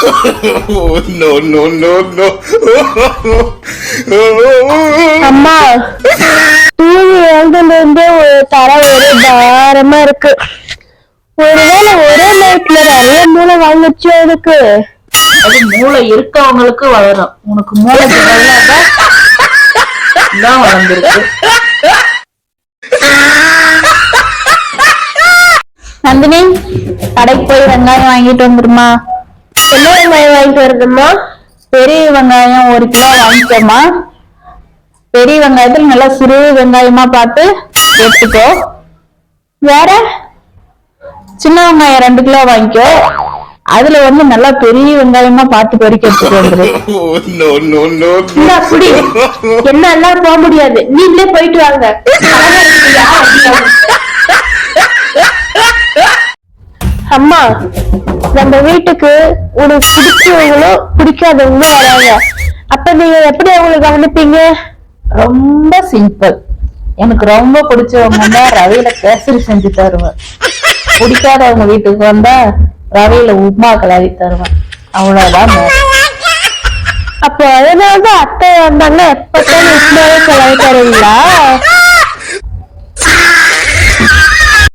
no, no, no, no. அம்மா தூங்கி எழுதுல இருந்து ஒரு தர ஒரு பாரமா இருக்கு. ஒருவேளை ஒரே நைட்ல நிறைய மூளை வாங்கிச்சோ எனக்கு அது மூளை இருக்கவங்களுக்கு வளரும். உனக்கு மூளை தான் வளர்ந்துருக்கு. நந்தினி கடைக்கு போய் வெங்காயம் வாங்கிட்டு வந்துருமா? என்ன வெங்காயம் வாங்கிட்டு வருதும்மா பெரிய வெங்காயம் ஒரு கிலோ வாங்கிக்கோமா பெரிய வெங்காயத்துல நல்லா சிறு வெங்காயமா பார்த்து எடுத்துக்கோ. வேற? சின்ன வெங்காயம் ரெண்டு கிலோ வாங்கிக்கோ. அதுல வந்து நல்லா பெரிய வெங்காயமா பார்த்து பொறிக்க எடுத்துட்டு என்ன எல்லாம் போக முடியாது. நீங்களே போயிட்டு வாங்க. அம்மா நம்ம வீட்டுக்கு உனக்கு பிடிச்சவங்களும் பிடிக்காதவங்களும் வராங்க. அப்ப நீங்க எப்படி அவங்களை கவனிப்பீங்க? ரொம்ப சிம்பிள் எனக்கு ரொம்ப பிடிச்சவங்க ரவையில கேசரி செஞ்சு தருவேன். பிடிக்காதவங்க வீட்டுக்கு வந்தா ரவையில உப்புமா கலரி தருவேன். அவ்வளவுதான். அப்போ அதனாலதான் அத்தை வந்தாங்க. எப்ப உண்மையாவே கலாய் தருவீங்களா?